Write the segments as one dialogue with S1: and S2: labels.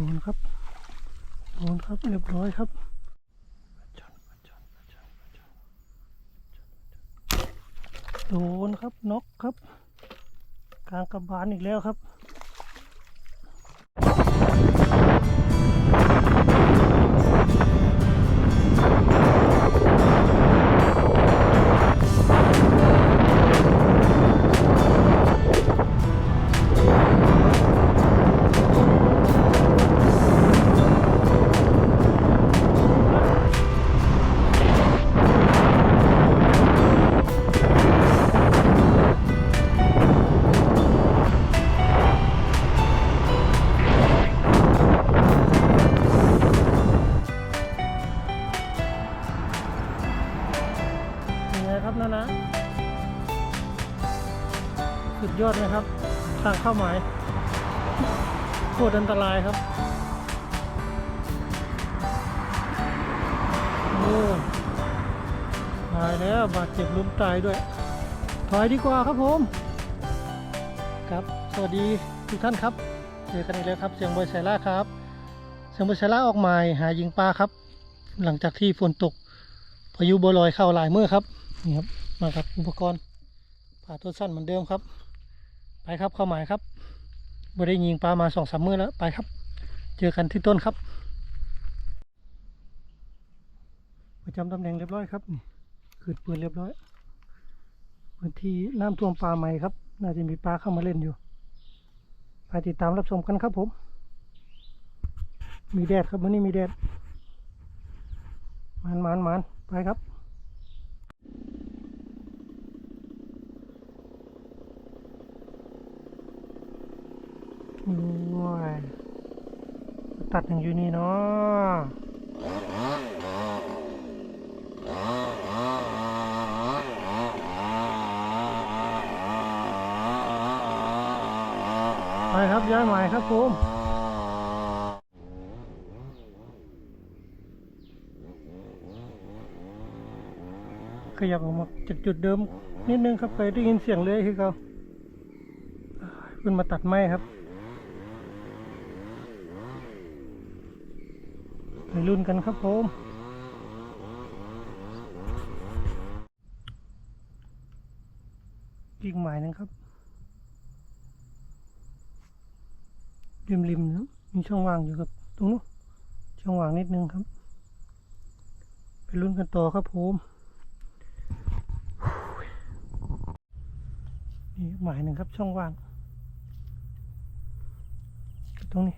S1: โดนครับโดนครับเรียบร้อยครับโดนครับน็อกครับ กลางกระบาลอีกแล้วครับ ยอดไหมครับ ทางเข้าหมายโคตรอันตรายครับโอ้ตายแล้วบาดเจ็บล้มตายด้วย ถอยดีกว่าครับผม ครับ สวัสดีทุกท่านครับ เจอกันอีกแล้วครับ เสียงบอยไซล่าครับ เสียงบอยไซล่าออกหมายหายิงปลาครับ หลังจากที่ฝนตกพายุบัวลอยเข้าหลายเมื่อครับ นี่ครับ มาครับอุปกรณ์ผ่าตัวสั้นเหมือนเดิมครับ ไปครับเข้าหมายครับบ่ได้ยิงปลามาสองสามมื้อแล้วไปครับ เจอกันที่ต้นครับ ประจำตำแหน่งเรียบร้อยครับนี่ขืดปืนเรียบร้อยพื้นที่น้ำท่วมปลาใหม่ครับ น่าจะมีปลาเข้ามาเล่นอยู่ไปติดตามรับชมกันครับผม มีแดดครับวันนี้มีแดดมันมันมันไปครับ โอ้ยตัดอย่งอยู่นี่เนาะไปครับย้ายใหมายครับผมขยับออกมาจากจุดเดิมนิดนึงครับเคยได้ยินเสียงเลยคือเขาขึ้นมาตัดไม้ครับไป รุ่นกันครับผมอีกหมายนึงครับ ริมริมๆนะมีช่องว่างอยู่ครับตรงนู้นช่องว่างนิดนึงครับ ไปรุ่นกันต่อครับผมนี่หมายหนึ่งครับช่องว่าง ตรงนี้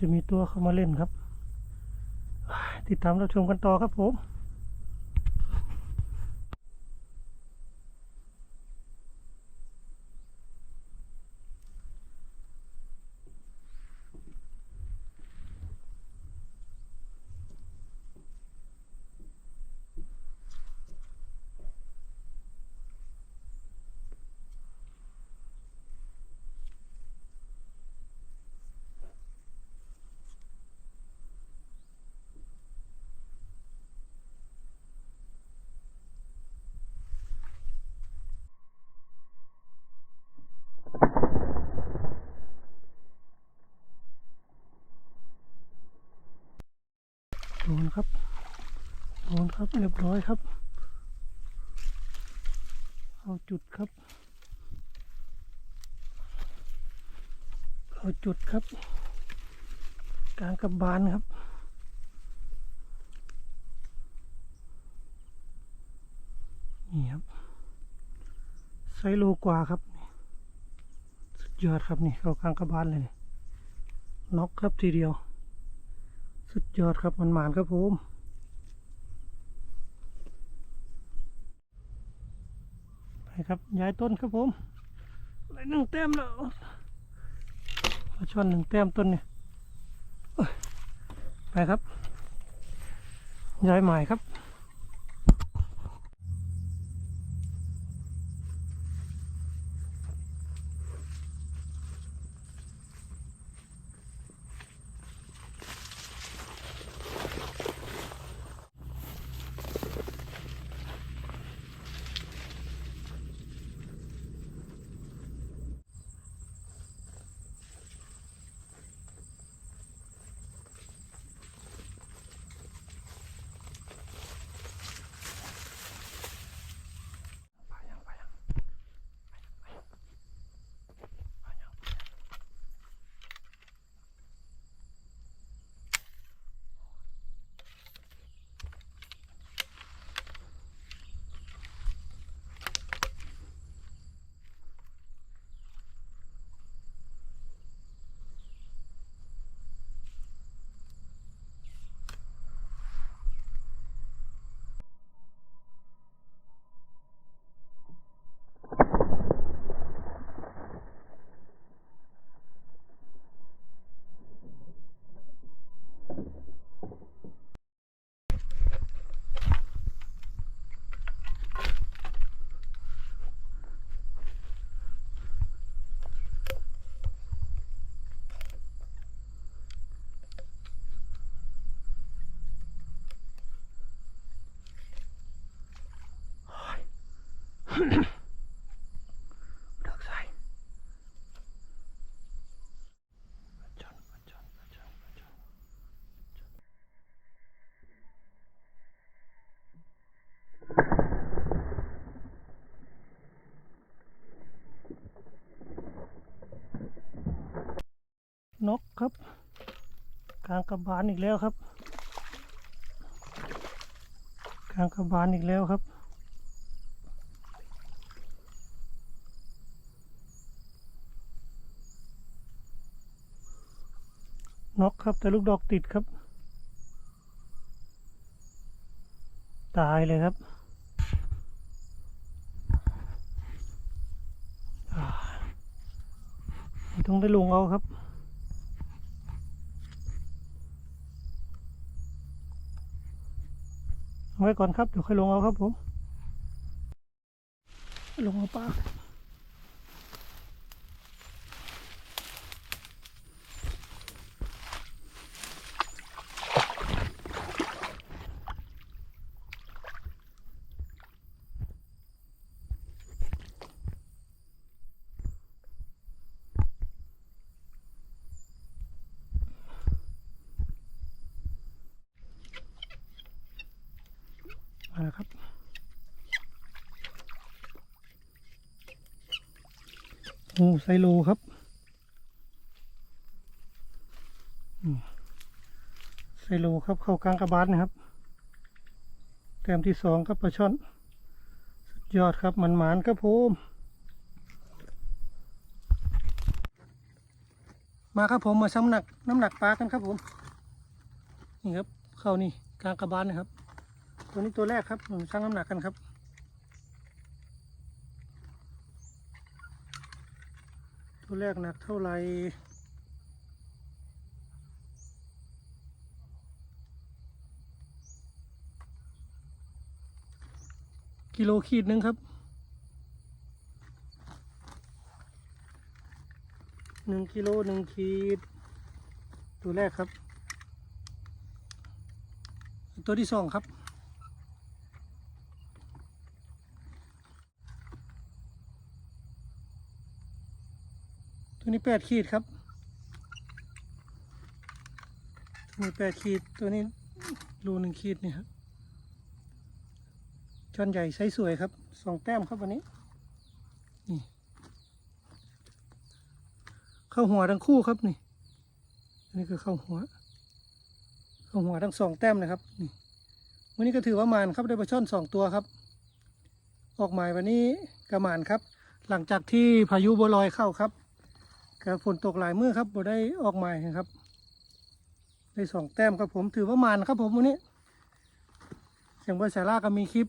S1: จะมีตัวเข้ามาเล่นครับ ติดตามรับชมกันต่อครับผม โดนครับ โดนครับเรียบร้อยครับ เอาจุดครับ เอาจุดครับ กลางกับบานครับนี่ครับไซโลกว่าครับ สุดยอดครับนี่ เข้ากลางกระบาลเลยน็อกครับทีเดียว สุดยอดครับมันหมานครับผมไปครับย้ายต้นครับผมได้หนึ่งเต็มแล้วปลาช่อนหนึ่งเต็มต้นเนี่ยไปครับย้ายใหม่ครับ ครับกลางกระบาลอีกแล้วครับกลางกระบาลอีกแล้วครับน็อกครับแต่ลูกดอกติดครับ ตายเลยครับต้องได้ลงเอาครับ เอา ไว้ก่อนครับเดี๋ยวค่อยลงเอาครับผม ลงเอาปลามา โอ้ไซโลครับอืมไซโลครับเข้ากลางกระบาลนะครับ แต้มที่สองครับปลาช่อน สุดยอดครับมันหมานครับผมมาครับผมมาชั่งน้ำหนักน้ำหนักปลากันครับผมนี่ครับเข้านี่กลางกระบาลนะครับ ตัวนี้ตัวแรกครับชั่งน้ำหนักกันครับ ตัวแรกหนักเท่าไหร่กิโลขีดหนึ่งครับหนึ่งกิโลหนึ่งขีด ตัวแรกครับ ตัวที่สองครับ ตัวนี้แปดขีดครับตัวนี้แปดขีดตัวนี้รูหนึ่งขีดเนี่ยครับจอนใหญ่ไซส์สวยครับสองแต้มครับวันนี้นี่เข้าหัวทั้งคู่ครับนี่อันนี้คือเข้าหัว เข้าหัวทั้งสองแต้มนะครับนี่วันนี้ก็ถือว่ามานครับได้ปลาช่อนสองตัวครับ ออกหมายวันนี้กระหมานครับ หลังจากที่พายุบัวลอยเข้าครับ ครับฝนตกหลายมื้อครับบ่ได้ออกใหม่นะครับ ได้สองแต้มครับผมถือว่ามานครับผมวันนี้เสียงบอยสายล่าก็มีคลิป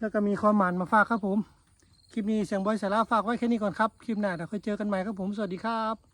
S1: แล้วก็มีความหมานมาฝากครับผม คลิปนี้เสียงบอยสายล่าฝากไว้แค่นี้ก่อนครับ คลิปหน้าเดี๋ยวค่อยเจอกันใหม่ครับผมสวัสดีครับ